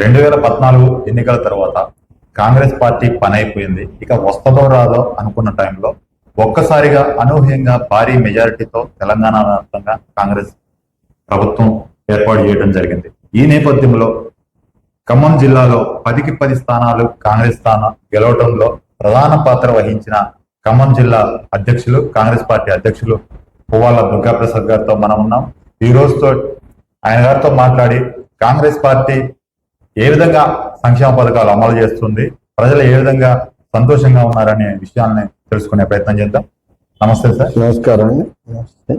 రెండు వేల పద్నాలుగు ఎన్నికల తర్వాత కాంగ్రెస్ పార్టీ పని అయిపోయింది ఇక వస్తుందో రాదో అనుకున్న టైంలో ఒక్కసారిగా అనూహ్యంగా భారీ మెజారిటీతో తెలంగాణ వ్యాప్తంగా కాంగ్రెస్ ప్రభుత్వం ఏర్పాటు చేయడం జరిగింది. ఈ నేపథ్యంలో ఖమ్మం జిల్లాలో పదికి పది స్థానాలు కాంగ్రెస్ స్థానం గెలవడంలో ప్రధాన పాత్ర వహించిన ఖమ్మం జిల్లా అధ్యక్షులు కాంగ్రెస్ పార్టీ అధ్యక్షులు పువ్వాల దుర్గాప్రసాద్ గారితో మనం ఉన్నాం. ఈ రోజుతో ఆయన గారితో మాట్లాడి కాంగ్రెస్ పార్టీ ఏ విధంగా సంక్షేమ పథకాలు అమలు చేస్తుంది? ప్రజలు ఏ విధంగా సంతోషంగా ఉన్నారనే విషయాల్ని తెలుసుకునే ప్రయత్నం చేద్దాం. నమస్తే సార్. నమస్కారం అండి. నమస్తే.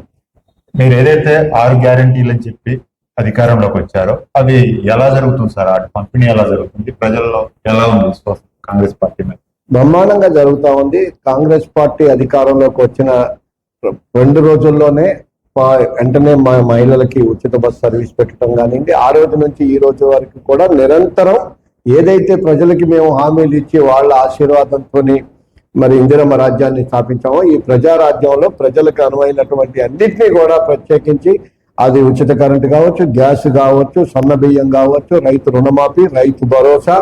మీరు ఏదైతే ఆరు గ్యారంటీలు అని చెప్పి అధికారంలోకి వచ్చారో అది ఎలా జరుగుతుంది సార్? ఆ పంపిణీ ఎలా జరుగుతుంది? ప్రజల్లో ఎలా ఉంది విశ్వాసం కాంగ్రెస్ పార్టీ మీద? బ్రహ్మాండంగా జరుగుతా ఉంది. కాంగ్రెస్ పార్టీ అధికారంలోకి వచ్చిన రెండు రోజుల్లోనే మా- వెంటనే మా మహిళలకి ఉచిత బస్ సర్వీస్ పెట్టడం కానివ్వండి ఆ రోజు నుంచి ఈ రోజు వరకు కూడా నిరంతరం ఏదైతే ప్రజలకి మేము హామీలు ఇచ్చి వాళ్ళ ఆశీర్వాదంతో మరి ఇందిరమ్మ రాజ్యాన్ని స్థాపించామో ఈ ప్రజారాజ్యంలో ప్రజలకు అనువైనటువంటి అన్నింటినీ కూడా ప్రత్యేకించి అది ఉచిత కరెంటు కావచ్చు గ్యాస్ కావచ్చు సన్న బియ్యం కావచ్చు రైతు రుణమాఫీ రైతు భరోసా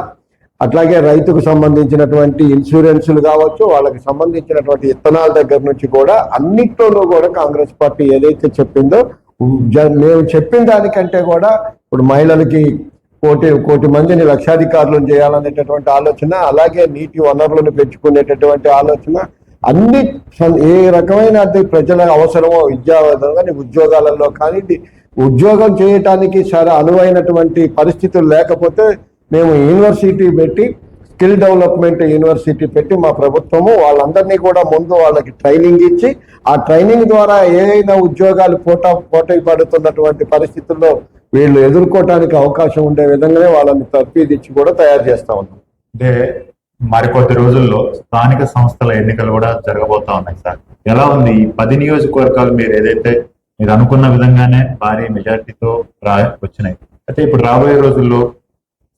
అట్లాగే రైతుకు సంబంధించినటువంటి ఇన్సూరెన్సులు కావచ్చు వాళ్ళకి సంబంధించినటువంటి విత్తనాల దగ్గర నుంచి కూడా అన్నిట్లోనూ కూడా కాంగ్రెస్ పార్టీ ఏదైతే చెప్పిందో మేము చెప్పిన దానికంటే కూడా ఇప్పుడు మహిళలకి కోటి కోటి మందిని లక్షాధికారులను చేయాలనేటటువంటి ఆలోచన అలాగే నీటి వనరులను పెంచుకునేటటువంటి ఆలోచన అన్ని ఏ రకమైన ప్రజల అవసరమో విద్యా కానీ ఉద్యోగాలలో కానీ ఉద్యోగం చేయటానికి సరే అనువైనటువంటి పరిస్థితులు లేకపోతే మేము యూనివర్సిటీ పెట్టి స్కిల్ డెవలప్మెంట్ యూనివర్సిటీ పెట్టి మా ప్రభుత్వము వాళ్ళందరినీ కూడా ముందు వాళ్ళకి ట్రైనింగ్ ఇచ్చి ఆ ట్రైనింగ్ ద్వారా ఏదైనా ఉద్యోగాలు పోటా పోటీ పడుతున్నటువంటి పరిస్థితుల్లో వీళ్ళు ఎదుర్కోవటానికి అవకాశం ఉండే విధంగానే వాళ్ళని తర్ఫీదిచ్చి కూడా తయారు చేస్తా ఉన్నాం. అంటే మరికొద్ది రోజుల్లో స్థానిక సంస్థల ఎన్నికలు కూడా జరగబోతా ఉన్నాయి సార్. ఎలా ఉంది? ఈ పది నియోజకవర్గాలు మీరు ఏదైతే మీరు అనుకున్న విధంగానే భారీ మెజార్టీతో రా వచ్చినాయి. అయితే ఇప్పుడు రాబోయే రోజుల్లో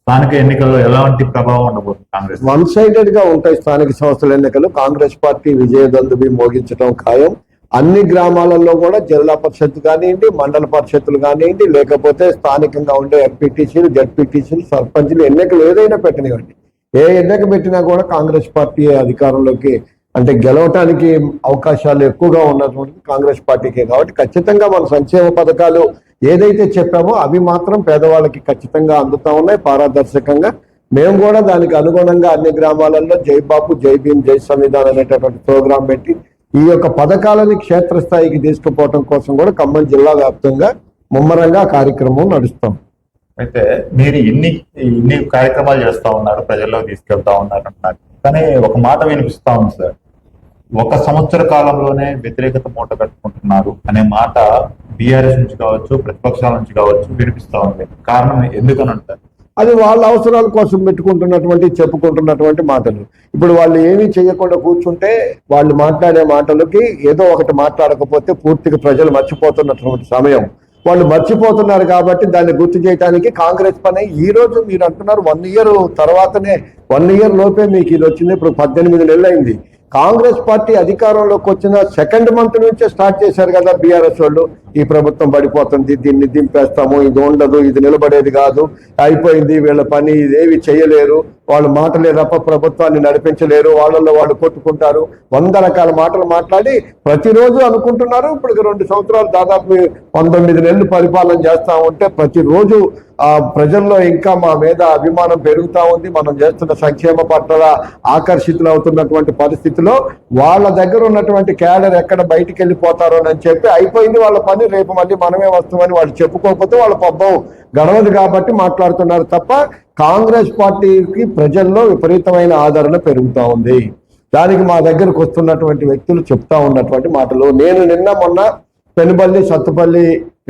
స్థానిక ఎన్నికల్లో ఎలాంటి ప్రభావం ఉండబోతుంది కాంగ్రెస్? వన్ సైడెడ్గా ఉంటాయి స్థానిక సంస్థల ఎన్నికలు. కాంగ్రెస్ పార్టీ విజయదందుబి మోగించడం ఖాయం. అన్ని గ్రామాలలో కూడా జిల్లా పరిషత్ కానివ్వండి మండల పరిషత్తులు కానివ్వండి లేకపోతే స్థానికంగా ఉండే ఎంపీటీసీలు జడ్పీటీసీలు సర్పంచ్లు ఎన్నికలు ఏదైనా పెట్టనివ్వండి. ఏ ఎన్నిక పెట్టినా కూడా కాంగ్రెస్ పార్టీ అధికారంలోకి అంటే గెలవటానికి అవకాశాలు ఎక్కువగా ఉన్నటువంటి కాంగ్రెస్ పార్టీకే కాబట్టి ఖచ్చితంగా మన సంక్షేమ పథకాలు ఏదైతే చెప్పామో అవి మాత్రం పేదవాళ్ళకి ఖచ్చితంగా అందుతా ఉన్నాయి పారదర్శకంగా. మేము కూడా దానికి అనుగుణంగా అన్ని గ్రామాలలో జై బాపు జై భీమ్ జై సంవిధాన్ అనేటటువంటి ప్రోగ్రాం పెట్టి ఈ యొక్క పథకాలని క్షేత్రస్థాయికి తీసుకుపోవడం కోసం కూడా ఖమ్మం జిల్లా వ్యాప్తంగా ముమ్మరంగా కార్యక్రమం నడుస్తాం. అయితే మీరు ఇన్ని ఇన్ని కార్యక్రమాలు చేస్తా ఉన్నారు ప్రజల్లో తీసుకెళ్తా ఉన్నారు అంటున్నారు. కానీ ఒక మాట వినిపిస్తా ఉంది సార్. ఒక సంవత్సర కాలంలోనే వ్యతిరేకత మూట కట్టుకుంటున్నారు అనే మాట బీఆర్ఎస్ నుంచి కావచ్చు ప్రతిపక్షాల నుంచి కావచ్చు వినిపిస్తా ఉంది. కారణం ఎందుకని అంటారు? అది వాళ్ళ అవసరాల కోసం పెట్టుకుంటున్నటువంటి చెప్పుకుంటున్నటువంటి మాటలు. ఇప్పుడు వాళ్ళు ఏమీ చేయకుండా కూర్చుంటే వాళ్ళు మాట్లాడే మాటలకి ఏదో ఒకటి మాట్లాడకపోతే పూర్తిగా ప్రజలు మర్చిపోతున్నటువంటి సమయం. వాళ్ళు మర్చిపోతున్నారు కాబట్టి దాన్ని గుర్తు చేయడానికి కాంగ్రెస్ పని. ఈ రోజు మీరు అంటున్నారు వన్ ఇయర్ తర్వాతనే వన్ ఇయర్ లోపే మీకు ఇది వచ్చింది. ఇప్పుడు పద్దెనిమిది నెలలు అయింది కాంగ్రెస్ పార్టీ అధికారంలోకి వచ్చిన సెకండ్ మంత్ నుంచే స్టార్ట్ చేశారు కదా బీఆర్ఎస్ వాళ్ళు. ఈ ప్రభుత్వం పడిపోతుంది దీన్ని దింపేస్తాము ఇది ఉండదు ఇది నిలబడేది కాదు అయిపోయింది వీళ్ళ పని ఇదేవి చేయలేరు. వాళ్ళు మాటలే తప్ప ప్రభుత్వాన్ని నడిపించలేరు. వాళ్ళల్లో వాళ్ళు కొట్టుకుంటారు. వంద రకాల మాటలు మాట్లాడి ప్రతిరోజు అనుకుంటున్నారు. ఇప్పుడు రెండు సంవత్సరాలు దాదాపు పంతొమ్మిది నెలలు పరిపాలన చేస్తూ ఉంటే ప్రతిరోజు ఆ ప్రజల్లో ఇంకా మా మీద అభిమానం పెరుగుతా ఉంది. మనం చేస్తున్న సంక్షేమ పట్ల ఆకర్షితులు అవుతున్నటువంటి పరిస్థితిలో వాళ్ళ దగ్గర ఉన్నటువంటి క్యాడర్ ఎక్కడ బయటికి వెళ్ళిపోతారో అని చెప్పి అయిపోయింది వాళ్ళ పని. రేపు మళ్ళీ మనమే వస్తామని వాళ్ళు చెప్పుకోకపోతే వాళ్ళ పబ్బం గడవదు కాబట్టి మాట్లాడుతున్నారు తప్ప కాంగ్రెస్ పార్టీకి ప్రజల్లో విపరీతమైన ఆదరణ పెరుగుతూ ఉంది. దానికి మా దగ్గరకు వస్తున్నటువంటి వ్యక్తులు చెప్తా ఉన్నటువంటి మాటలు. నేను నిన్న మొన్న పెనుపల్లి సత్తుపల్లి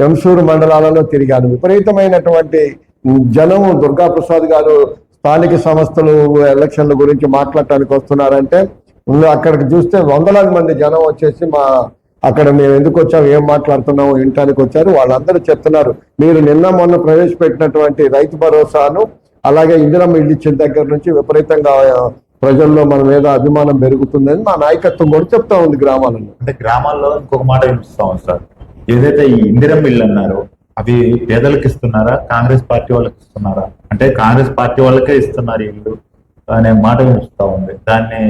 ఎంసూరు మండలాలలో తిరిగాను. విపరీతమైనటువంటి జనము దుర్గాప్రసాద్ గారు స్థానిక సంస్థలు ఎలక్షన్ల గురించి మాట్లాడటానికి వస్తున్నారంటే అక్కడికి చూస్తే వందలాది మంది జనం వచ్చేసి మా అక్కడ మేము ఎందుకు వచ్చాము ఏం మాట్లాడుతున్నాము వినటానికి వచ్చారు. వాళ్ళందరూ చెప్తున్నారు. మీరు నిన్న మొన్న ప్రవేశపెట్టినటువంటి రైతు భరోసాను అలాగే ఇందిరమ్మ ఇల్లు ఇచ్చిన దగ్గర నుంచి విపరీతంగా ప్రజల్లో మన మీద అభిమానం పెరుగుతుందని మా నాయకత్వం కూడా చెప్తా ఉంది గ్రామాలలో. అంటే గ్రామాల్లో ఇంకొక మాట వినిపిస్తా ఉంది సార్. ఏదైతే ఈ ఇందిరం ఇల్లు అన్నారో అవి పేదలకు ఇస్తున్నారా కాంగ్రెస్ పార్టీ వాళ్ళకి ఇస్తున్నారా? అంటే కాంగ్రెస్ పార్టీ వాళ్ళకే ఇస్తున్నారు ఇల్లు అనే మాట వినిపిస్తా ఉంది. దాన్ని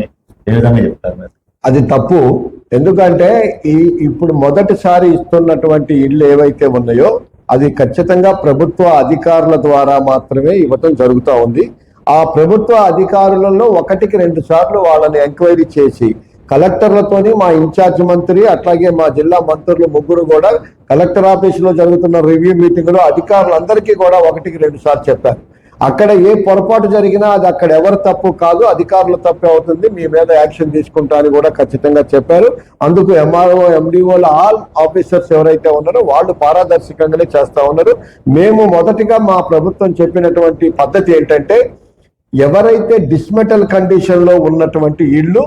ఏ విధంగా చెప్తారు మీరు? అది తప్పు. ఎందుకంటే ఈ ఇప్పుడు మొదటిసారి ఇస్తున్నటువంటి ఇళ్ళు ఏవైతే ఉన్నాయో అది ఖచ్చితంగా ప్రభుత్వ అధికారుల ద్వారా మాత్రమే ఇవ్వటం జరుగుతూ ఉంది. ఆ ప్రభుత్వ అధికారులలో ఒకటికి రెండు సార్లు వాళ్ళని ఎంక్వైరీ చేసి కలెక్టర్లతోని మా ఇన్ఛార్జ్ మంత్రి అట్లాగే మా జిల్లా మంత్రులు ముగ్గురు కూడా కలెక్టర్ ఆఫీసులో జరుగుతున్న రివ్యూ మీటింగ్లో అధికారులందరికీ కూడా ఒకటికి రెండు సార్లు చెప్పారు. అక్కడ ఏ పొరపాటు జరిగినా అది అక్కడ ఎవరు తప్పు కాదు అధికారుల తప్పే అవుతుంది. మీ మీద యాక్షన్ తీసుకుంటా అని కూడా ఖచ్చితంగా చెప్పారు. అందుకు ఎంఆర్ఓ ఎండిఓల ఆల్ ఆఫీసర్స్ ఎవరైతే ఉన్నారో వాళ్ళు పారదర్శకంగానే చేస్తా ఉన్నారు. మేము మొదటిగా మా ప్రభుత్వం చెప్పినటువంటి పద్ధతి ఏంటంటే ఎవరైతే డిస్మెటల్ కండిషన్లో ఉన్నటువంటి ఇళ్ళు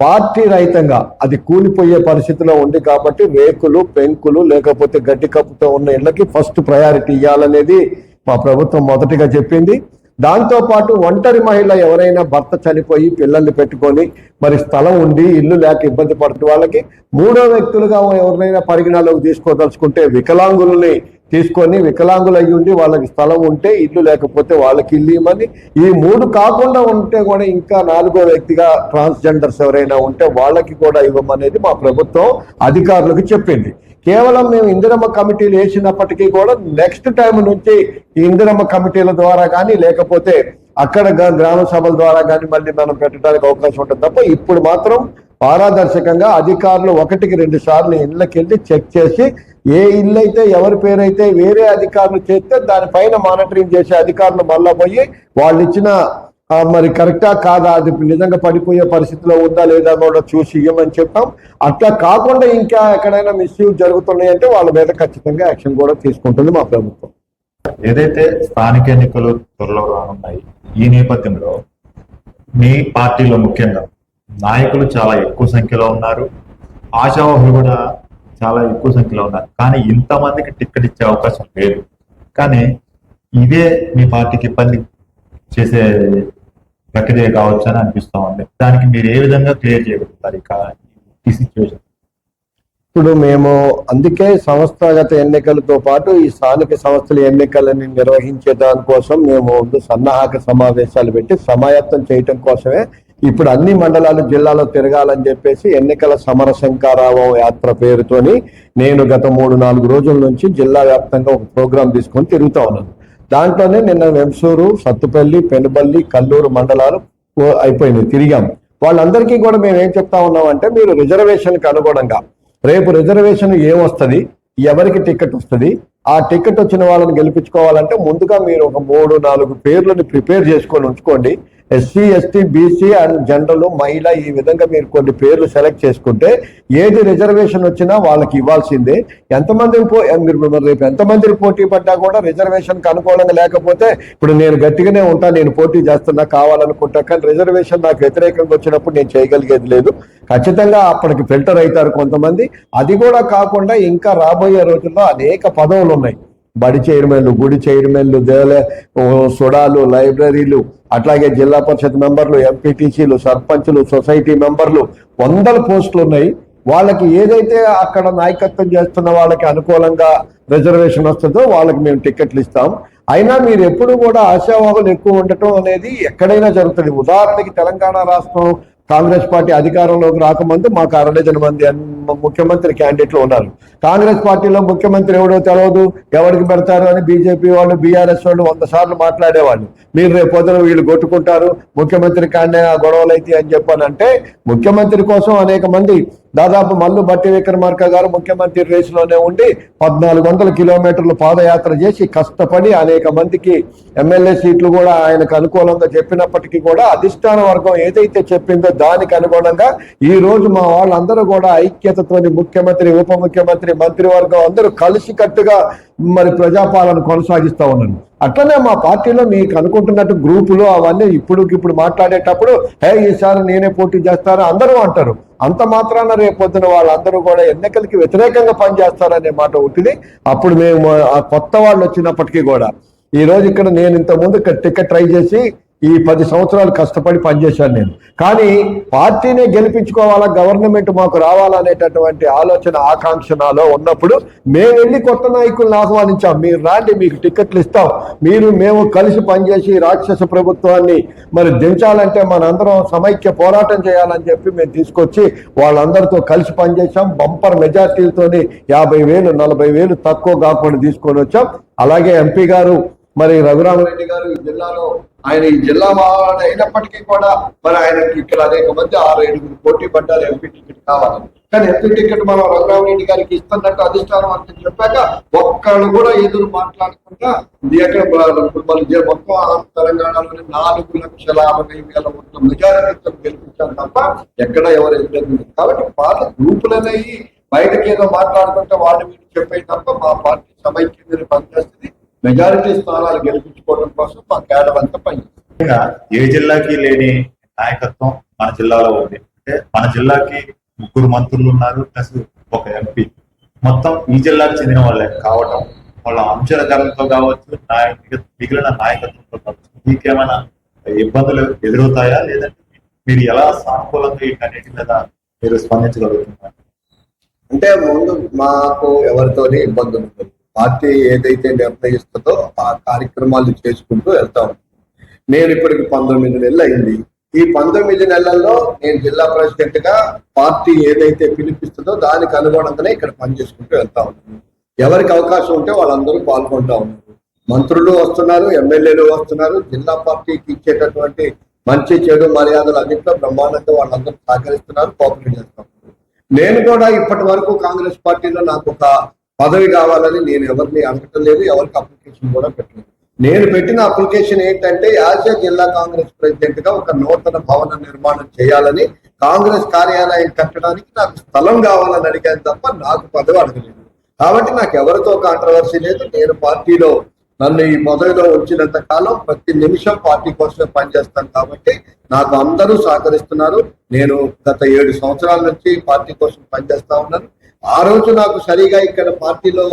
పార్టీ రహితంగా అది కూలిపోయే పరిస్థితిలో ఉంది కాబట్టి రేకులు పెంకులు లేకపోతే గడ్డి కప్పుతో ఉన్న ఇళ్ళకి ఫస్ట్ ప్రయారిటీ ఇవ్వాలనేది మా ప్రభుత్వం మొదటిగా చెప్పింది. దాంతో పాటు ఒంటరి మహిళ ఎవరైనా భర్త చనిపోయి పిల్లల్ని పెట్టుకొని మరి స్థలం ఉండి ఇల్లు లేక ఇబ్బంది పడుతున్న వాళ్ళకి మూడో వ్యక్తులుగా ఎవరినైనా పరిగణలోకి తీసుకోదలుచుకుంటే వికలాంగుల్ని తీసుకొని వికలాంగులు అయ్యి ఉండి వాళ్ళకి స్థలం ఉంటే ఇల్లు లేకపోతే వాళ్ళకి ఇల్లు ఇవ్వమని ఈ మూడు కాకుండా ఉంటే కూడా ఇంకా నాలుగో వ్యక్తిగా ట్రాన్స్జెండర్స్ ఎవరైనా ఉంటే వాళ్ళకి కూడా ఇవ్వమనేది మా ప్రభుత్వం అధికారులకు చెప్పింది. కేవలం మేము ఇందిరమ్మ కమిటీలు వేసినప్పటికీ కూడా నెక్స్ట్ టైం నుంచి ఇందిరమ్మ కమిటీల ద్వారా కానీ లేకపోతే అక్కడ గ- గ్రామ సభల ద్వారా కానీ మళ్ళీ మనం పెట్టడానికి అవకాశం ఉంటుంది తప్ప ఇప్పుడు మాత్రం పారదర్శకంగా అధికారులు ఒకటికి రెండు సార్లు ఇళ్ళకి వెళ్ళి చెక్ చేసి ఏ ఇల్లు అయితే ఎవరి పేరైతే వేరే అధికారులు చేస్తే దానిపైన మానిటరింగ్ చేసే అధికారులు మళ్ళా పోయి వాళ్ళు ఇచ్చిన మరి కరెక్టా కాదా అది నిజంగా పడిపోయే పరిస్థితిలో ఉందా లేదా కూడా చూసి ఇవ్వమని చెప్పాం. అట్లా కాకుండా ఇంకా ఎక్కడైనా మిస్యూజ్ జరుగుతున్నాయి అంటే వాళ్ళ మీద ఖచ్చితంగా యాక్షన్ కూడా తీసుకుంటుంది మా ప్రభుత్వం. ఏదైతే స్థానిక ఎన్నికలు త్వరలో రానున్నాయి ఈ నేపథ్యంలో మీ పార్టీలో ముఖ్యంగా నాయకులు చాలా ఎక్కువ సంఖ్యలో ఉన్నారు. ఆశావాహులు కూడా చాలా ఎక్కువ సంఖ్యలో ఉన్నారు. కానీ ఇంతమందికి టిక్కెట్ ఇచ్చే అవకాశం లేదు. కానీ ఇదే మీ పార్టీకి ఇబ్బంది చేసే ప్రక్రియ కావచ్చు అని అనిపిస్తా ఉంది. దానికి మీరు ఏ విధంగా క్లియర్ చేయగలుగుతారు ఇక ఈ సిచ్యువేషన్ ఇప్పుడు మేము అందుకే సంస్థాగత ఎన్నికలతో పాటు ఈ స్థానిక సంస్థల ఎన్నికలని నిర్వహించే దానికోసం మేము ముందు సన్నాహక సమావేశాలు పెట్టి సమాయత్తం చేయటం కోసమే ఇప్పుడు అన్ని మండలాలు జిల్లాలో తిరగాలని చెప్పేసి ఎన్నికల సమర శంకారావం యాత్ర పేరుతోని నేను గత మూడు నాలుగు రోజుల నుంచి జిల్లా వ్యాప్తంగా ఒక ప్రోగ్రాం తీసుకొని తిరుగుతా ఉన్నాను. దాంట్లోనే నిన్న వెంసూరు సత్తుపల్లి పెనుబల్లి కల్లూరు మండలాలు అయిపోయింది తిరిగాం. వాళ్ళందరికీ కూడా మేము ఏం చెప్తా ఉన్నామంటే మీరు రిజర్వేషన్కి అనుగుణంగా రేపు రిజర్వేషన్ ఏమొస్తుంది ఎవరికి టికెట్ వస్తుంది ఆ టికెట్ వచ్చిన వాళ్ళని గెలిపించుకోవాలంటే ముందుగా మీరు ఒక మూడు నాలుగు పేర్లను ప్రిపేర్ చేసుకొని ఉంచుకోండి. SC ST BC and general మహిళ ఈ విధంగా మీరు కొన్ని పేర్లు సెలెక్ట్ చేసుకుంటే ఏది రిజర్వేషన్ వచ్చినా వాళ్ళకి ఇవ్వాల్సిందే. ఎంతమంది పో మీరు రేపు ఎంతమంది పోటీ పడ్డా కూడా రిజర్వేషన్కి అనుకూలంగా లేకపోతే ఇప్పుడు నేను గట్టిగానే ఉంటా నేను పోటీ చేస్తున్నా కావాలనుకుంటా కానీ రిజర్వేషన్ నాకు వ్యతిరేకంగా వచ్చినప్పుడు నేను చేయగలిగేది లేదు. ఖచ్చితంగా అప్పటికి ఫిల్టర్ అవుతారు కొంతమంది. అది కూడా కాకుండా ఇంకా రాబోయే రోజుల్లో అనేక పదవులు ఉన్నాయి. బడి చైర్మన్లు గుడి చైర్మన్లు దేవాలయ సుడాలు లైబ్రరీలు అట్లాగే జిల్లా పరిషత్ మెంబర్లు ఎంపీటీసీలు సర్పంచులు సొసైటీ మెంబర్లు వందల పోస్టులు ఉన్నాయి. వాళ్ళకి ఏదైతే అక్కడ నాయకత్వం చేస్తున్న వాళ్ళకి అనుకూలంగా రిజర్వేషన్ వస్తుందో వాళ్ళకి మేము టికెట్లు ఇస్తాం. అయినా మీరు ఎప్పుడు కూడా ఆశావాహులు ఎక్కువ ఉండటం అనేది ఎక్కడైనా జరుగుతుంది. ఉదాహరణకి తెలంగాణ రాష్ట్రం కాంగ్రెస్ పార్టీ అధికారంలోకి రాకముందు మాకు అర డజన్ మంది ముఖ్యమంత్రి క్యాండిడేట్లు ఉన్నారు. కాంగ్రెస్ పార్టీలో ముఖ్యమంత్రి ఎవడో తెలియదు ఎవరికి పెడతారు అని బీజేపీ వాళ్ళు బీఆర్ఎస్ వాళ్ళు వంద సార్లు మాట్లాడేవాళ్ళు. మీరు రేపు పొద్దున వీళ్ళు కొట్టుకుంటారు ముఖ్యమంత్రి కాండే ఆ గొడవలు అయితే అని చెప్పానంటే ముఖ్యమంత్రి కోసం అనేక మంది దాదాపు మల్లు బట్టి విక్రమార్క గారు ముఖ్యమంత్రి రేసులోనే ఉండి పద్నాలుగు వందల కిలోమీటర్లు పాదయాత్ర చేసి కష్టపడి అనేక మందికి ఎమ్మెల్యే సీట్లు కూడా ఆయనకు అనుకూలంగా చెప్పినప్పటికీ కూడా అధిష్టాన వర్గం ఏదైతే చెప్పిందో దానికి అనుగుణంగా ఈ రోజు మా వాళ్ళందరూ కూడా ఐక్యతతోని ముఖ్యమంత్రి ఉప ముఖ్యమంత్రి మంత్రివర్గం అందరూ కలిసికట్టుగా మరి ప్రజాపాలన కొనసాగిస్తూ ఉన్నాను. అట్లనే మా పార్టీలో మీకు అనుకుంటున్నట్టు గ్రూపులు అవన్నీ ఇప్పుడు ఇప్పుడు మాట్లాడేటప్పుడు హే ఈసారి నేనే పోటీ చేస్తాను అందరూ అంటారు. అంత మాత్రాన రేపు పొద్దున వాళ్ళందరూ కూడా ఎన్నికలకి వ్యతిరేకంగా పనిచేస్తారనే మాట ఉంటుంది అప్పుడు మేము ఆ కొత్త వాళ్ళు వచ్చినప్పటికీ కూడా. ఈ రోజు ఇక్కడ నేను ఇంతకుముందు ముందు టికెట్ ట్రై చేసి ఈ పది సంవత్సరాలు కష్టపడి పనిచేశాను నేను. కానీ పార్టీనే గెలిపించుకోవాలా గవర్నమెంట్ మాకు రావాలనేటటువంటి ఆలోచన ఆకాంక్ష నాలో ఉన్నప్పుడు మేము వెళ్ళి కొత్త నాయకులను ఆహ్వానించాం. మీరు రాండి మీకు టికెట్లు ఇస్తాం. మీరు మేము కలిసి పనిచేసి రాక్షస ప్రభుత్వాన్ని మరి దించాలంటే మనందరం సమైక్య పోరాటం చేయాలని చెప్పి మేము తీసుకొచ్చి వాళ్ళందరితో కలిసి పనిచేసాం బంపర్ మెజార్టీలతోని యాభై వేలు నలభై వేలు తక్కువ కాకుండా తీసుకొని వచ్చాం. అలాగే ఎంపీ గారు మరి రఘురామరెడ్డి గారు ఈ జిల్లాలో ఆయన ఈ జిల్లా వాడు అయినప్పటికీ కూడా మరి ఆయనకి ఇక్కడ అనేక మంది ఆరు ఏడుగురు పోటీ పడ్డారు ఎంపీ టికెట్ కావాలి. కానీ ఎంపీ టికెట్ మనం రఘురామరెడ్డి గారికి ఇస్తున్నట్టు అధిష్టానం అని చెప్పాక ఒక్కళ్ళు కూడా ఎదురు మాట్లాడకుండా ఎక్కడ మొత్తం తెలంగాణలోని నాలుగు లక్షల అరవై వేల మొత్తం మెజారిటీతో గెలిపించారు తప్ప ఎక్కడ ఎవరు ఎదురు కాబట్టి పాత గ్రూపులు అనేవి బయటకి ఏదో మాట్లాడుకుంటే వాళ్ళు వీళ్ళు చెప్పే తప్ప మా పార్టీ సమైక్య మీద పనిచేస్తుంది మెజారిటీ స్థానాలు గెలిపించుకోవడం కోసం మా కేడర్ అంతా పనిచేస్తుంది. ఏ జిల్లాకి లేని నాయకత్వం మన జిల్లాలో ఉంది. అంటే మన జిల్లాకి ముగ్గురు మంత్రులు ఉన్నారు ప్లస్ ఒక ఎంపీ మొత్తం ఈ జిల్లాకు చెందిన వాళ్ళే కావటం వాళ్ళ అంశాలతో కావచ్చు మిగిలిన నాయకత్వంతో కావచ్చు మీకేమైనా ఇబ్బందులు ఎదురవుతాయా? లేదంటే మీరు ఎలా సానుకూలంగా వీటన్నిటి మీద మీరు స్పందించగలుగుతున్నారు? అంటే ముందు మాకు ఎవరితోని ఇబ్బందులు ఉండదు పార్టీ ఏదైతే నిర్ణయిస్తుందో ఆ కార్యక్రమాలు చేసుకుంటూ వెళ్తా నేను ఇప్పటికి పంతొమ్మిది నెలలు అయింది. ఈ పంతొమ్మిది నెలల్లో నేను జిల్లా ప్రెసిడెంట్గా పార్టీ ఏదైతే పిలిపిస్తుందో దానికి అనుగుణంగానే ఇక్కడ పనిచేసుకుంటూ వెళ్తా ఉన్నాను ఎవరికి అవకాశం ఉంటే వాళ్ళందరూ పాల్గొంటా ఉన్నారు మంత్రులు వస్తున్నారు ఎమ్మెల్యేలు వస్తున్నారు. జిల్లా పార్టీకి ఇచ్చేటటువంటి మంచి చెడు మర్యాదలు అన్నింటిలో బ్రహ్మాండంగా వాళ్ళందరూ సహకరిస్తున్నారు కోఆపరేట్ చేస్తున్నారు. నేను కూడా ఇప్పటి వరకు కాంగ్రెస్ పార్టీలో నాకు ఒక పదవి కావాలని నేను ఎవరిని అడగటం లేదు ఎవరికి అప్లికేషన్ కూడా పెట్టలేదు. నేను పెట్టిన అప్లికేషన్ ఏంటంటే యాజ్ జిల్లా కాంగ్రెస్ ప్రెసిడెంట్గా ఒక నూతన భవన నిర్మాణం చేయాలని కాంగ్రెస్ కార్యాలయం కట్టడానికి నాకు స్థలం కావాలని అడిగాను తప్ప నాకు పదవి అడగలేదు. కాబట్టి నాకు ఎవరితో కాంట్రవర్సీ లేదు నేను పార్టీలో నన్ను ఈ పదవిలో ఉంచినంత కాలం ప్రతి నిమిషం పార్టీ కోసమే పనిచేస్తాను కాబట్టి నాకు అందరూ సహకరిస్తున్నారు. నేను గత ఏడు సంవత్సరాల నుంచి పార్టీ కోసం పనిచేస్తా ఉన్నాను. ఆ రోజు నాకు సరిగా ఇక్కడ పార్టీలో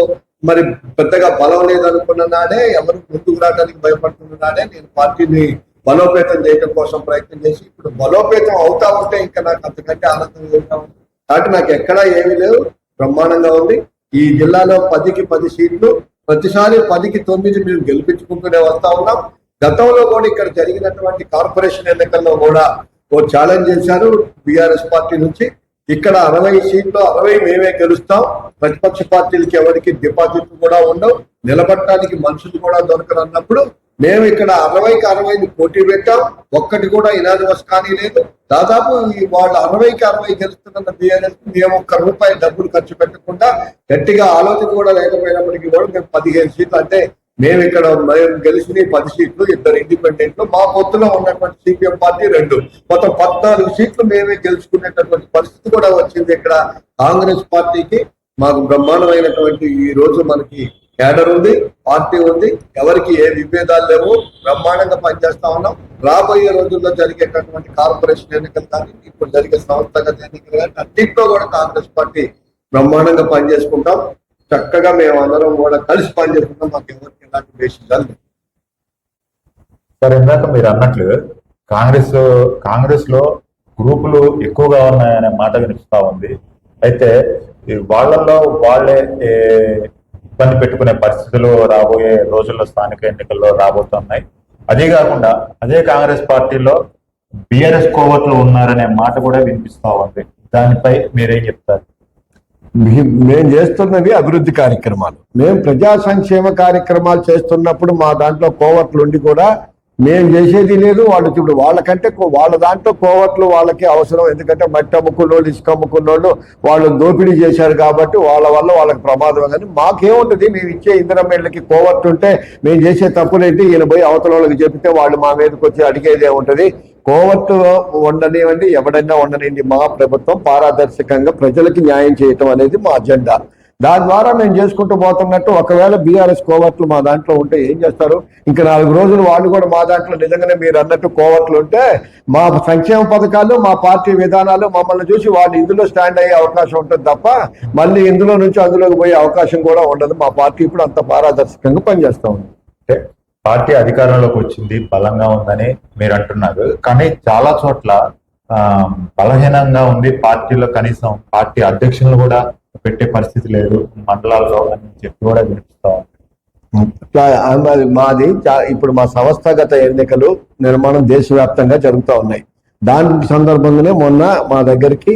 మరి పెద్దగా బలం లేదనుకున్న నాడే ఎవరు ముందుకు రావడానికి భయపడుతున్న నాడే నేను పార్టీని బలోపేతం చేయడం కోసం ప్రయత్నం చేసి ఇప్పుడు బలోపేతం అవుతా ఉంటే ఇంకా నాకు అంతకంటే ఆనందం చేస్తా ఉంది? కాబట్టి నాకు ఎక్కడా ఏమీ లేవు. బ్రహ్మాండంగా ఉంది. ఈ జిల్లాలో పదికి పది సీట్లు ప్రతిసారి పదికి తొమ్మిది మేము గెలిపించుకుంటూనే వస్తా ఉన్నాం. గతంలో కూడా ఇక్కడ జరిగినటువంటి కార్పొరేషన్ ఎన్నికల్లో కూడా ఓ ఛాలెంజ్ చేశారు బీఆర్ఎస్ పార్టీ నుంచి. ఇక్కడ అరవై సీట్లు అరవై మేమే గెలుస్తాం. ప్రతిపక్ష పార్టీలకి ఎవరికి డిపాజిట్లు కూడా ఉండవు. నిలబడటానికి మనుషులు కూడా దొరకరన్నప్పుడు మేము ఇక్కడ అరవైకి అరవైని పోటీ పెట్టాం. ఒక్కటి కూడా ఇనానిమస్ కానీ లేదు. దాదాపు ఈ వాళ్ళు అరవైకి అరవై గెలుస్తున్న బీఆర్ఎస్ మేము ఒక్క రూపాయి డబ్బులు ఖర్చు పెట్టకుండా గట్టిగా ఆలోచన కూడా లేకపోయినప్పటికీ కూడా మేము పదిహేను సీట్లు అంటే మేము ఇక్కడ మేము గెలిచిన పది సీట్లు ఇద్దరు ఇండిపెండెంట్లు మా పొత్తులో ఉన్నటువంటి సిపిఎం పార్టీ రెండు. మొత్తం పద్నాలుగు సీట్లు మేమే గెలుచుకునేటటువంటి పరిస్థితి కూడా వచ్చింది ఇక్కడ కాంగ్రెస్ పార్టీకి. మాకు బ్రహ్మాండమైనటువంటి ఈ రోజు మనకి కేడర్ ఉంది పార్టీ ఉంది. ఎవరికి ఏ విభేదాలు లేవు బ్రహ్మాండంగా పనిచేస్తా ఉన్నాం. రాబోయే రోజుల్లో జరిగేటటువంటి కార్పొరేషన్ ఎన్నికలు కానీ ఇప్పుడు జరిగే సంస్థగత ఎన్నికలు కానీ అన్నింటిలో కూడా కాంగ్రెస్ పార్టీ బ్రహ్మాండంగా పనిచేసుకుంటాం. చక్కగా మేము అందరం కూడా కలిసి పనిచేసుకుంటాం. మాకు ఎవరికి ఎలాంటి దేశాలు సార్ ఇందాక మీరు అన్నట్లు కాంగ్రెస్ కాంగ్రెస్లో గ్రూపులు ఎక్కువగా ఉన్నాయనే మాట వినిపిస్తా ఉంది. అయితే వాళ్ళల్లో వాళ్ళే ఇబ్బంది పెట్టుకునే పరిస్థితులు రాబోయే రోజుల్లో స్థానిక ఎన్నికల్లో రాబోతున్నాయి. అదే కాకుండా అదే కాంగ్రెస్ పార్టీలో బిఆర్ఎస్ కోవట్లు ఉన్నారనే మాట కూడా వినిపిస్తా ఉంది. దానిపై మీరేం చెప్తారు? మేము. చేస్తున్నవి అభివృద్ధి కార్యక్రమాలు. మేము ప్రజా సంక్షేమ కార్యక్రమాలు చేస్తున్నప్పుడు మా దాంట్లో కోవర్ట్లు ఉండి కూడా మేము చేసేది లేదు వాళ్ళు ఇప్పుడు వాళ్ళకంటే వాళ్ళ దాంట్లో కోవట్లు వాళ్ళకి అవసరం. ఎందుకంటే మట్టి అమ్ముకున్నోళ్ళు ఇసుక అమ్ముకున్నోళ్ళు వాళ్ళు దోపిడీ చేశారు కాబట్టి వాళ్ళ వల్ల వాళ్ళకి ప్రమాదం. కానీ మాకేముంటుంది? మేము ఇచ్చే ఇంధనం ఇళ్ళకి కోవట్లు ఉంటే మేము చేసే తప్పులేంటి ఈయన పోయి అవతల వాళ్ళకి చెబితే వాళ్ళు మా మీదకి వచ్చి అడిగేదే ఉంటుంది. కోవట్టు ఉండనివ్వండి ఎవడైనా ఉండనివ్వండి. మా ప్రభుత్వం పారదర్శకంగా ప్రజలకి న్యాయం చేయటం అనేది మా అజెండా. దాని ద్వారా మేము చేసుకుంటూ పోతున్నట్టు ఒకవేళ బీఆర్ఎస్ కోవట్లు మా దాంట్లో ఉంటే ఏం చేస్తారు? ఇంకా నాలుగు రోజులు వాళ్ళు కూడా మా దాంట్లో నిజంగానే మీరు అన్నట్టు కోవట్లు ఉంటే మా సంక్షేమ పథకాలు మా పార్టీ విధానాలు మమ్మల్ని చూసి వాళ్ళు ఇందులో స్టాండ్ అయ్యే అవకాశం ఉంటుంది తప్ప మళ్ళీ ఇందులో నుంచి అందులోకి పోయే అవకాశం కూడా ఉండదు. మా పార్టీ ఇప్పుడు అంత పారదర్శకంగా పనిచేస్తా ఉంది. అంటే పార్టీ అధికారంలోకి వచ్చింది బలంగా ఉందని మీరు అంటున్నారు. కానీ చాలా చోట్ల బలహీనంగా ఉంది పార్టీలో కనీసం పార్టీ అధ్యక్షులను కూడా పెట్టే పరిస్థితి లేదు. మండలాల్లో అని చెప్పి కూడా వినిపిస్తా ఉంది. మాది ఇప్పుడు మా సంస్థాగత ఎన్నికలు నిర్మాణం దేశవ్యాప్తంగా జరుగుతూ ఉన్నాయి. దాని సందర్భంగానే మొన్న మా దగ్గరికి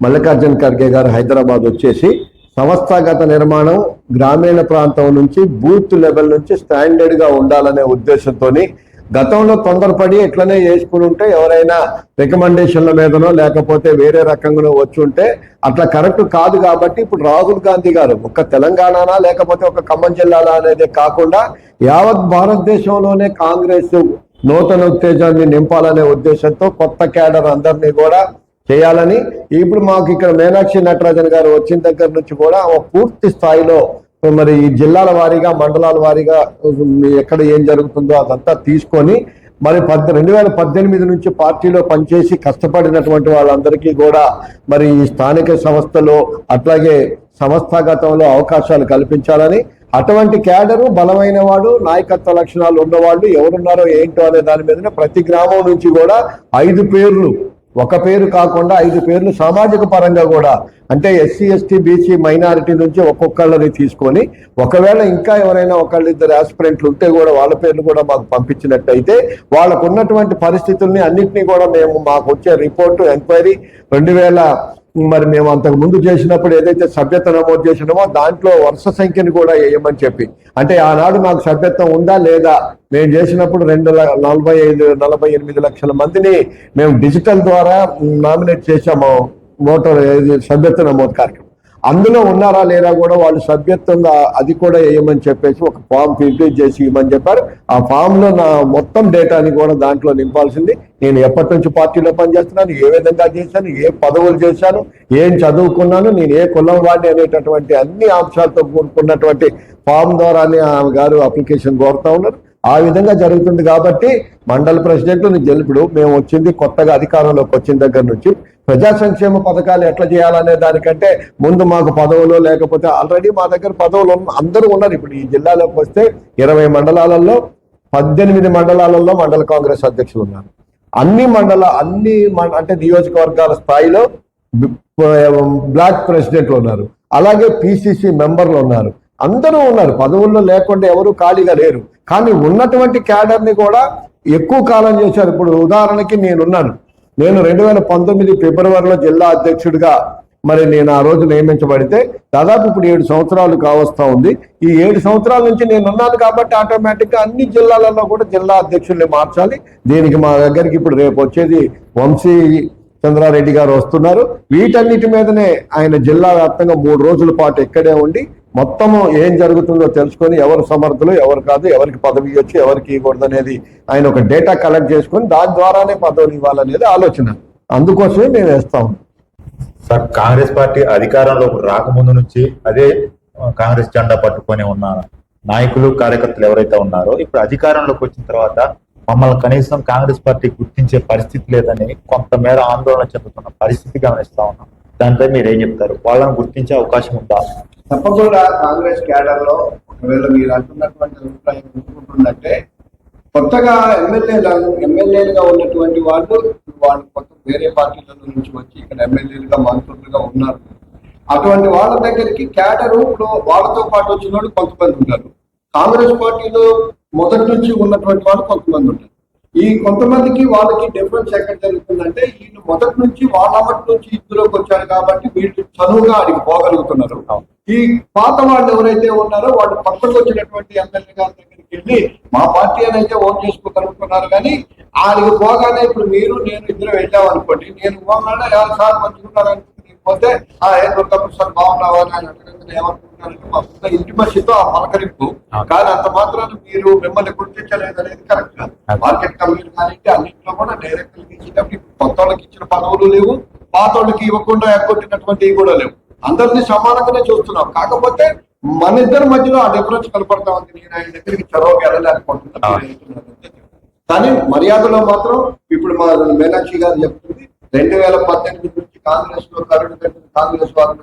మల్లికార్జున ఖర్గే గారు హైదరాబాద్ వచ్చేసి సంస్థాగత నిర్మాణం గ్రామీణ ప్రాంతం నుంచి బూత్ లెవెల్ నుంచి స్టాండర్డ్గా ఉండాలనే ఉద్దేశంతోని గతంలో తొందరపడి ఎట్లనే చేసుకుని ఉంటే ఎవరైనా రికమెండేషన్ల మీదనో లేకపోతే వేరే రకంగానో వచ్చి ఉంటే అట్లా కరెక్ట్ కాదు కాబట్టి ఇప్పుడు రాహుల్ గాంధీ గారు ఒక తెలంగాణనా లేకపోతే ఒక ఖమ్మం జిల్లాలా అనేది కాకుండా యావత్ భారతదేశంలోనే కాంగ్రెస్ నూతన ఉత్తేజాన్ని నింపాలనే ఉద్దేశంతో కొత్త క్యాడర్ అందరినీ కూడా చేయాలని ఇప్పుడు మాకు ఇక్కడ మీనాక్షి నటరాజన్ గారు వచ్చిన దగ్గర నుంచి కూడా ఒక పూర్తి స్థాయిలో మరి ఈ జిల్లాల వారీగా మండలాల వారీగా ఎక్కడ ఏం జరుగుతుందో అదంతా తీసుకొని మరి పద్ రెండు వేల పద్దెనిమిది నుంచి పార్టీలో పనిచేసి కష్టపడినటువంటి వాళ్ళందరికీ కూడా మరి ఈ స్థానిక సంస్థలో అట్లాగే సంస్థాగతంలో అవకాశాలు కల్పించాలని అటువంటి క్యాడరు బలమైన వాడు నాయకత్వ లక్షణాలు ఉన్నవాళ్ళు ఎవరున్నారో ఏంటో అనే దాని మీదనే ప్రతి గ్రామం నుంచి కూడా ఐదు పేర్లు ఒక పేరు కాకుండా ఐదు పేర్లు సామాజిక పరంగా కూడా. అంటే ఎస్సీ ఎస్టీ బీసీ మైనారిటీ నుంచి ఒక్కొక్కళ్ళని తీసుకొని ఒకవేళ ఇంకా ఎవరైనా ఒకళ్ళిద్దరు ఆస్పిరెంట్లు ఉంటే కూడా వాళ్ళ పేర్లు కూడా మాకు పంపించినట్టయితే వాళ్ళకు ఉన్నటువంటి పరిస్థితుల్ని అన్నింటినీ కూడా మేము మాకు వచ్చే రిపోర్టు ఎంక్వైరీ రెండు వేల మరి మేము అంతకు ముందు చేసినప్పుడు ఏదైతే సభ్యత నమోదు చేసినామో దాంట్లో వరుస సంఖ్యను కూడా వేయమని చెప్పి. అంటే ఆనాడు నాకు సభ్యత్వం ఉందా లేదా? మేము చేసినప్పుడు రెండు నలభై ఐదు నలభై ఎనిమిది లక్షల మందిని మేము డిజిటల్ ద్వారా నామినేట్ చేశాము. ఓటర్ సభ్యత్వ నమోదు కార్యక్రమం. అందులో ఉన్నారా లేరా కూడా వాళ్ళు సభ్యత్వంగా అది కూడా వేయమని చెప్పేసి ఒక ఫామ్ ఫిల్టర్ చేసి ఇవ్వమని చెప్పారు. ఆ ఫామ్లో నా మొత్తం డేటాని కూడా దాంట్లో నింపాల్సింది. నేను ఎప్పటి నుంచి పార్టీలో పనిచేస్తున్నాను ఏ విధంగా చేశాను ఏ పదవులు చేశాను ఏం చదువుకున్నాను నేను ఏ కులం వాడిని అనేటటువంటి అన్ని అంశాలతో కూడుకున్నటువంటి ఫామ్ ద్వారానే ఆమె గారు అప్లికేషన్ కోరుతా ఉన్నారు. ఆ విధంగా జరుగుతుంది కాబట్టి మండల ప్రెసిడెంట్ ఇప్పుడు మేము వచ్చింది కొత్తగా అధికారంలోకి వచ్చిన దగ్గర నుంచి ప్రజా సంక్షేమ పథకాలు ఎట్లా చేయాలనే దానికంటే ముందు మాకు పదవులు లేకపోతే ఆల్రెడీ మా దగ్గర పదవులు ఉన్న అందరూ ఉన్నారు. ఇప్పుడు ఈ జిల్లాలోకి వస్తే ఇరవై మండలాలలో పద్దెనిమిది మండలాలలో మండల కాంగ్రెస్ అధ్యక్షులు ఉన్నారు. అన్ని మండల అన్ని అంటే నియోజకవర్గాల స్థాయిలో బ్లాక్ ప్రెసిడెంట్లు ఉన్నారు. అలాగే పిసిసి మెంబర్లు ఉన్నారు. అందరూ ఉన్నారు. పదవుల్లో లేకుండా ఎవరు ఖాళీగా లేరు. కానీ ఉన్నటువంటి క్యాడర్ని కూడా ఎక్కువ కాలం చేశారు. ఇప్పుడు ఉదాహరణకి నేనున్నాను. నేను రెండు వేల పంతొమ్మిది ఫిబ్రవరిలో జిల్లా అధ్యక్షుడిగా మరి నేను ఆ రోజు నియమించబడితే దాదాపు ఇప్పుడు ఏడు సంవత్సరాలు కావస్తా ఉంది. ఈ ఏడు సంవత్సరాల నుంచి నేను ఉన్నాను కాబట్టి ఆటోమేటిక్గా అన్ని జిల్లాలలో కూడా జిల్లా అధ్యక్షుల్ని మార్చాలి. దీనికి మా దగ్గరికి ఇప్పుడు రేపు వచ్చేది వంశీ చంద్రారెడ్డి గారు వస్తున్నారు. వీటన్నిటి మీదనే ఆయన జిల్లా వ్యాప్తంగా మూడు రోజుల పాటు ఇక్కడే ఉండి మొత్తము ఏం జరుగుతుందో తెలుసుకొని ఎవరు సమర్థులు ఎవరు కాదు ఎవరికి పదవి ఇవ్వచ్చు ఎవరికి ఇవ్వకూడదు అనేది ఆయన ఒక డేటా కలెక్ట్ చేసుకొని దాని ద్వారానే పదవులు ఇవ్వాలనేది ఆలోచన. అందుకోసమే మేము వేస్తాం సార్ కాంగ్రెస్ పార్టీ అధికారంలో రాకముందు నుంచి అదే కాంగ్రెస్ జెండా పట్టుకొని ఉన్న నాయకులు కార్యకర్తలు ఎవరైతే ఉన్నారో ఇప్పుడు అధికారంలోకి వచ్చిన తర్వాత మమ్మల్ని కనీసం కాంగ్రెస్ పార్టీ గుర్తించే పరిస్థితి లేదని కొంతమేర ఆందోళన చెందుతున్న పరిస్థితి గమనిస్తా ఉన్నాం. దానిపై మీరు ఏం చెప్తారు? వాళ్ళని గుర్తించే అవకాశం ఉందా? తప్పకుండా కాంగ్రెస్ క్యాడర్లో ఒకవేళ మీరు అంటున్నటువంటి అభిప్రాయం ఎందుకుంటుందంటే కొత్తగా ఎమ్మెల్యేలను ఎమ్మెల్యేలుగా ఉన్నటువంటి వాళ్ళు వాళ్ళు కొత్త వేరే పార్టీల నుంచి వచ్చి ఇక్కడ ఎమ్మెల్యేలుగా మంత్రులుగా ఉన్నారు. అటువంటి వాళ్ళ దగ్గరికి క్యాడర్ ఇప్పుడు వాళ్ళతో పాటు వచ్చిన వాళ్ళు కొంతమంది ఉంటారు కాంగ్రెస్ పార్టీలో మొదటి నుంచి ఉన్నటువంటి వాళ్ళు కొంతమంది ఉంటారు. ఈ కొంతమందికి వాళ్ళకి డిఫరెన్స్ ఎక్కడ జరుగుతుందంటే వీళ్ళు మొదటి నుంచి వాళ్ళ మట్టి నుంచి ఇందులోకి వచ్చారు కాబట్టి వీళ్ళు చదువుగా అడిగి పోగలుగుతున్నారు. ఈ పాత వాళ్ళు ఎవరైతే ఉన్నారో వాళ్ళు పక్కకు వచ్చినటువంటి ఎమ్మెల్యే గారి దగ్గరికి వెళ్ళి మా పార్టీ అని అయితే ఓన్ చేసుకోగలుగుతున్నారు కానీ ఆడికి పోగానే ఇప్పుడు మీరు నేను ఇద్దరు వెళ్ళామనుకోండి నేను పోగానే ఎవరు సార్ మంచుకున్నారు అనుకుంటే పోతే ఆ ఏదో దుర్గప్పుడు సార్ బాగున్నావా? అని ఆయన ఏమనుకుంటున్నారు ఏమనుకుంటున్నారంటే మా సొంత ఇంటిమసితో ఆ పలకరింపు. కానీ అంత మాత్రాన మీరు మిమ్మల్ని గుర్తించలేదు అనేది కరెక్ట్ కాదు. మార్కెట్ కమిటీ కానీ అన్నింటిలో కూడా డైరెక్ట్ ఇచ్చేటప్పుడు ఇప్పుడు కొత్త వాళ్ళకి ఇచ్చిన పదవులు లేవు పాత వాళ్ళకి ఇవ్వకుండా ఎగ్గొట్టినటువంటివి కూడా లేవు. అందరినీ సమానంగానే చూస్తున్నాం. కాకపోతే మన ఇద్దరి మధ్యలో ఆ డిఫరెన్స్ కనపడతా ఉంది. నేను ఆయన దగ్గరికి చొరవకి వెళ్ళలేకపోతున్నాను కానీ మర్యాదలో మాత్రం ఇప్పుడు మా మీనాక్షి గారు చెప్తుంది. రెండు వేల పద్దెనిమిది నుంచి కాంగ్రెస్లో కరుణ కాంగ్రెస్ వాళ్ళకి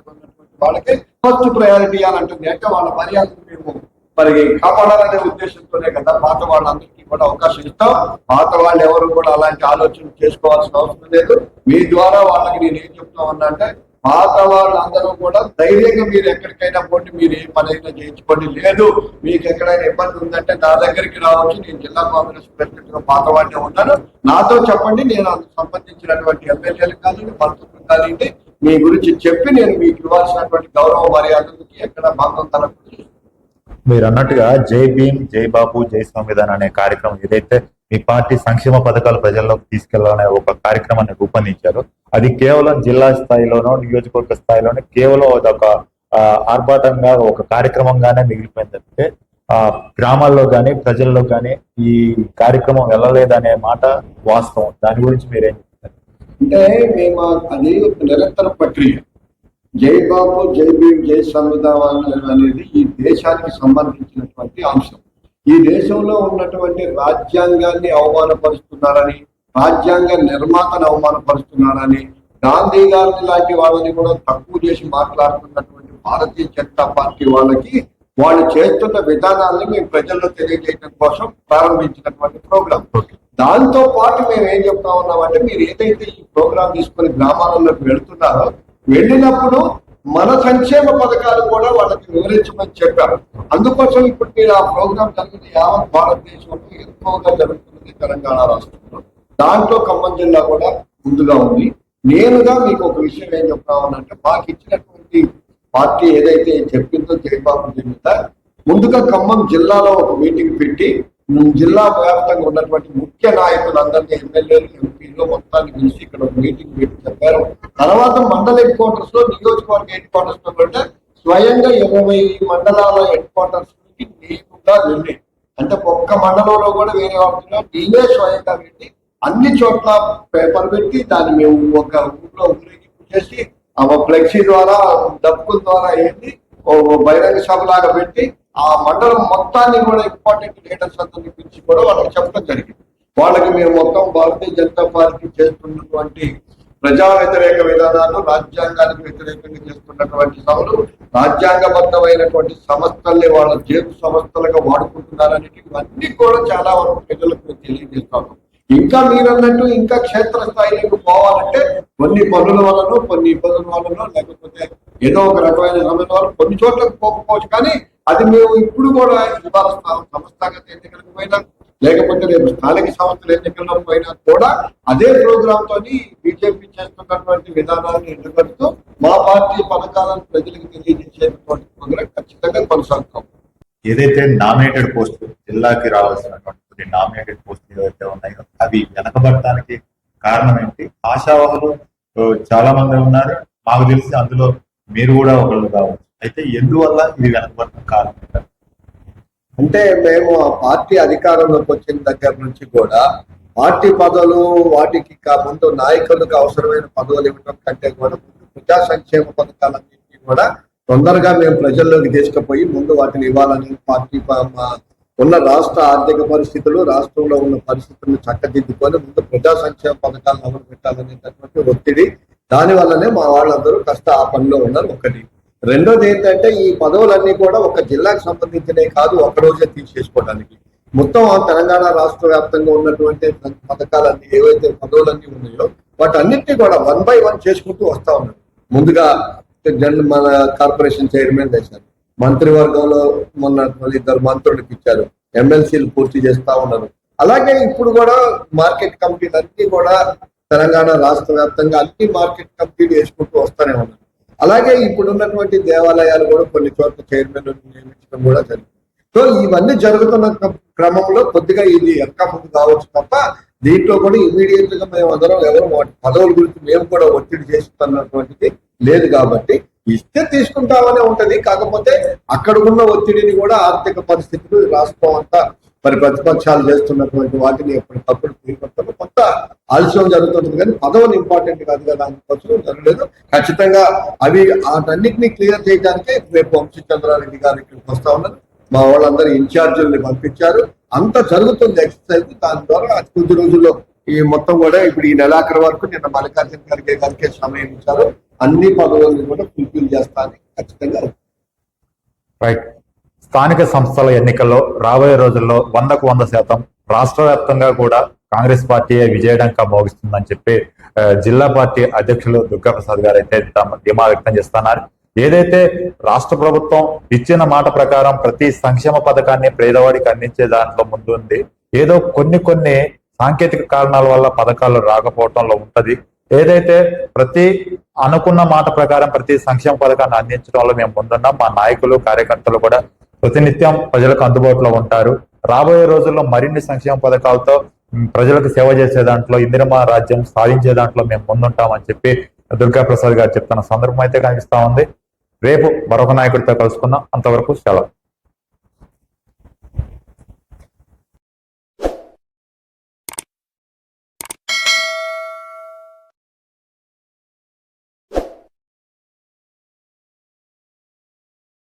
వాళ్ళకి ఫస్ట్ ప్రయారిటీ అని అంటుంది. అంటే వాళ్ళ మర్యాదను మేము మరి కాపాడాలనే ఉద్దేశంతోనే కదా పాత వాళ్ళందరికీ కూడా అవకాశం ఇస్తాం. పాత వాళ్ళు ఎవరు కూడా అలాంటి ఆలోచన చేసుకోవాల్సిన అవసరం లేదు. మీ ద్వారా వాళ్ళకి నేను ఏం చెప్తా అంటే పాత వాళ్ళందరూ కూడా ధైర్యంగా మీరు ఎక్కడికైనా పోండి మీరు ఏ పనైనా చేయించుకోండి. లేదు మీకు ఎక్కడైనా ఇబ్బంది ఉందంటే నా దగ్గరికి రావచ్చు. నేను జిల్లా కాంగ్రెస్ ప్రెసిడెంట్గా పాత వాడినే ఉన్నాను నాతో చెప్పండి నేను అందుకు సంబంధించినటువంటి ఎమ్మెల్యేలకు కానీ మంత్రులకు కానీ మీ గురించి చెప్పి నేను మీకు ఇవ్వాల్సినటువంటి గౌరవ మర్యాదలకి ఎక్కడ భంగం కలగకుండా మీరు అన్నట్టుగా జై భీమ్ జై బాబు జై సంవిధాన్ అనే కార్యక్రమం ఏదైతే మీ పార్టీ సంక్షేమ పథకాలు ప్రజల్లోకి తీసుకెళ్ళాలనే ఒక కార్యక్రమాన్ని రూపొందించారు అది కేవలం జిల్లా స్థాయిలోనో నియోజకవర్గ స్థాయిలోనో కేవలం అదొక ఆర్భాటంగా ఒక కార్యక్రమంగానే మిగిలిపోయింది తప్పితే ఆ గ్రామాల్లో కానీ ప్రజల్లో కానీ ఈ కార్యక్రమం వెళ్ళలేదనే మాట వాస్తవం. దాని గురించి మీరేం అంటే మేము అది ఒక నిరంతర ప్రక్రియ. జై బాబు జై భీమ్ జై సంవిధానం అనేది ఈ దేశానికి సంబంధించినటువంటి అంశం. ఈ దేశంలో ఉన్నటువంటి రాజ్యాంగాన్ని అవమానపరుస్తున్నారని రాజ్యాంగ నిర్మాతను అవమానపరుస్తున్నారని గాంధీ గారిని లాంటి వాళ్ళని కూడా తక్కువ చేసి మాట్లాడుతున్నటువంటి భారతీయ జనతా పార్టీ వాళ్ళకి వాళ్ళు చేస్తున్న విధానాన్ని మేము ప్రజల్లో తెలియజేయడం కోసం ప్రారంభించినటువంటి ప్రోగ్రామ్ దాంతో పాటు మేము ఏం చెప్తా ఉన్నామంటే మీరు ఏదైతే ఈ ప్రోగ్రాం తీసుకొని గ్రామాలలోకి వెళ్తున్నారో వెళ్ళినప్పుడు మన సంక్షేమ పథకాలు కూడా వాళ్ళకి వివరించమని చెప్పారు. అందుకోసం ఇప్పుడు మీరు ఆ ప్రోగ్రాం జరిగిన యావత్ భారతదేశంలో ఎక్కువగా జరుగుతున్నది తెలంగాణ రాష్ట్రంలో. దాంట్లో ఖమ్మం జిల్లా కూడా ముందుగా ఉంది. నేనుగా మీకు ఒక విషయం ఏం చెప్తామనంటే మాకు ఇచ్చినటువంటి పార్టీ ఏదైతే చెప్పిందో జయబాబు జిల్లా ముందుగా ఖమ్మం జిల్లాలో ఒక మీటింగ్ పెట్టి జిల్లా వ్యాప్తంగా ఉన్నటువంటి ముఖ్య నాయకులందరినీ ఎమ్మెల్యేలు ఎంపీలు మొత్తాన్ని పిలిచి ఇక్కడ మీటింగ్ పెట్టి చెప్పారు. తర్వాత మండల హెడ్ క్వార్టర్స్లో నియోజకవర్గ హెడ్ క్వార్టర్స్లో కూడా స్వయంగా ఇరవై మండలాల హెడ్ క్వార్టర్స్ నుంచి నేరుగా వెళ్ళి అంటే ఒక్క మండలంలో కూడా వేరే వాళ్ళు నేనే స్వయంగా వెళ్ళి అన్ని చోట్ల పేపర్ పెట్టి దాన్ని మేము ఒక ఊర్లో ఊరేగింపు చేసి ఆ ఫ్లెక్సీ ద్వారా డబ్బుల ద్వారా ఏంటి బహిరంగ సభ లాగా పెట్టి ఆ మండలం మొత్తాన్ని కూడా ఇంపార్టెంట్ లీడర్స్ అందరినీ పిలిచి కూడా వాళ్ళకి చెప్పడం జరిగింది. వాళ్ళకి మేము మొత్తం భారతీయ జనతా పార్టీ చేస్తున్నటువంటి ప్రజా వ్యతిరేక విధానాలు రాజ్యాంగానికి వ్యతిరేకంగా చేస్తున్నటువంటి సభలు రాజ్యాంగబద్ధమైనటువంటి సంస్థల్ని వాళ్ళ జేబు సంస్థలుగా వాడుకుంటున్నారనేటివన్నీ కూడా చాలా వరకు ప్రజలకు మేము తెలియజేస్తాము ఇంకా మీరన్నట్టు ఇంకా క్షేత్ర స్థాయిలోకి పోవాలంటే కొన్ని పనుల వలన కొన్ని ఇబ్బందుల వలన లేకపోతే ఏదో ఒక రకమైన సమస్య వల్ల కొన్ని చోట్లకు పోకపోవచ్చు. కానీ అది మేము ఇప్పుడు కూడా ఇవాళ సంస్థాగత ఎన్నికలకు పోయినా లేకపోతే రేపు స్థానిక సంస్థల ఎన్నికల్లో పోయినా కూడా అదే ప్రోగ్రామ్ తోని బీజేపీ చేస్తున్నటువంటి విధానాన్ని ఎండుకడుతూ మా పార్టీ పథకాలను ప్రజలకు తెలియజేసేటువంటి ప్రోగ్రాం ఖచ్చితంగా కొనసాగుతాం. ఏదైతే నామినేటెడ్ పోస్టులు జిల్లాకి రావాల్సినటువంటి కొన్ని నామినేటెడ్ పోస్టులు ఏవైతే ఉన్నాయో అవి వెనకబడటానికి కారణం ఏంటి? ఆశావాహులు చాలా మంది ఉన్నారు. మాకు తెలిసి అందులో మీరు కూడా ఒకళ్ళు కావచ్చు. అయితే ఎందువల్ల ఇది వెనకబడటం కారణం? అంటే మేము ఆ పార్టీ అధికారంలోకి వచ్చిన దగ్గర నుంచి కూడా పార్టీ పదవులు వాటికి ముందు నాయకులకు అవసరమైన పదవులు ఇవ్వడం కంటే కూడా ముందు ప్రజా సంక్షేమ పథకాలన్నింటినీ కూడా తొందరగా మేము ప్రజల్లోకి తీసుకుపోయి ముందు వాటిని ఇవ్వాలని పార్టీ ఉన్న రాష్ట్ర ఆర్థిక పరిస్థితులు రాష్ట్రంలో ఉన్న పరిస్థితులను చక్కదిద్దుకొని ముందు ప్రజా సంక్షేమ పథకాలను అమలు పెట్టాలనేటటువంటి ఒత్తిడి. దాని వల్లనే మా వాళ్ళందరూ కాస్త ఆ పనిలో ఉన్నారు ఒకటి. రెండోది ఏంటంటే ఈ పదవులన్నీ కూడా ఒక జిల్లాకు సంబంధించినవి కాదు ఒక రోజే తీసేసుకోవడానికి. మొత్తం తెలంగాణ రాష్ట్ర వ్యాప్తంగా ఉన్నటువంటి పథకాలన్నీ ఏవైతే పదవులన్నీ ఉన్నాయో వాటన్నిటిని కూడా వన్ బై వన్ చేసుకుంటూ వస్తా ఉన్నారు. ముందుగా జన్ మన కార్పొరేషన్ చైర్మన్ చేశారు మంత్రివర్గంలో మొన్న ఇద్దరు మంత్రులకు ఇచ్చారు ఎమ్మెల్సీలు పూర్తి చేస్తా ఉన్నారు. అలాగే ఇప్పుడు కూడా మార్కెట్ కమిటీలు అన్ని కూడా తెలంగాణ రాష్ట్ర వ్యాప్తంగా అన్ని మార్కెట్ కమిటీలు వేసుకుంటూ వస్తూనే ఉన్నారు. అలాగే ఇప్పుడు ఉన్నటువంటి దేవాలయాలు కూడా కొన్ని చోట్ల చైర్మన్ నియమించడం కూడా జరిగింది. సో ఇవన్నీ జరుగుతున్న క్రమంలో కొద్దిగా ఇది ఎక్క ముందు కావచ్చు తప్ప దీంట్లో కూడా ఇమీడియట్గా మేము అందరం ఎవరు వాటి పదవుల గురించి మేము కూడా ఒత్తిడి చేస్తున్నటువంటిది లేదు కాబట్టి ఇస్తే తీసుకుంటామనే ఉంటది. కాకపోతే అక్కడ ఉన్న ఒత్తిడిని కూడా ఆర్థిక పరిస్థితులు రాష్ట్రం అంతా మరి ప్రతిపక్షాలు చేస్తున్నటువంటి వాటిని ఎప్పటికప్పుడు తీరుకొట్టడం కొంత ఆలస్యం జరుగుతుంది కానీ పదవులు ఇంపార్టెంట్ కాదు కదా అందుకోసం జరగలేదు ఖచ్చితంగా అవి వాటన్నిటిని క్లియర్ చేయడానికే రేపు వంశీ చంద్రారెడ్డి గారు ఇక్కడికి వస్తా ఉన్నారు. మా వాళ్ళందరూ ఇన్ఛార్జీలని పంపించారు. అంత జరుగుతుంది ఎక్సర్సైజ్. దాని ద్వారా అతి కొద్ది రోజుల్లో ఈ మొత్తం కూడా ఇప్పుడు ఈ నెలాఖరు వరకు నిన్న మల్లికార్జున ఖర్గే గారికి సమయం ఇచ్చారు. అన్ని పదవులను కూడా ఫుల్ఫిల్ చేస్తానని ఖచ్చితంగా. రైట్ స్థానిక సంస్థల ఎన్నికల్లో రాబోయే రోజుల్లో వందకు వంద శాతం రాష్ట్ర వ్యాప్తంగా కూడా కాంగ్రెస్ పార్టీ విజయడంక మోగిస్తుందని చెప్పి జిల్లా పార్టీ అధ్యక్షులు దుర్గా ప్రసాద్ గారు అయితే ధీమా వ్యక్తం చేస్తున్నారు. ఏదైతే రాష్ట్ర ప్రభుత్వం ఇచ్చిన మాట ప్రకారం ప్రతి సంక్షేమ పథకాన్ని పేదవాడికి అందించే దాంట్లో ముందుంది ఏదో కొన్ని కొన్ని సాంకేతిక కారణాల వల్ల పథకాలు రాకపోవటంలో ఉంటది. ఏదైతే ప్రతి అనుకున్న మాట ప్రకారం ప్రతి సంక్షేమ పథకాన్ని అందించడంలో మేము ముందున్నాం మా నాయకులు కార్యకర్తలు కూడా ప్రతినిత్యం ప్రజలకు అందుబాటులో ఉంటారు. రాబోయే రోజుల్లో మరిన్ని సంక్షేమ పథకాలతో ప్రజలకు సేవ చేసే దాంట్లో ఇందిరమ రాజ్యం సాధించే దాంట్లో మేము ముందుంటామని చెప్పి దుర్గా ప్రసాద్ గారు చెప్తున్న సందర్భం అయితే కనిపిస్తా ఉంది. రేపు మరొక నాయకుడితో కలుసుకుందాం. అంతవరకు సెలవు.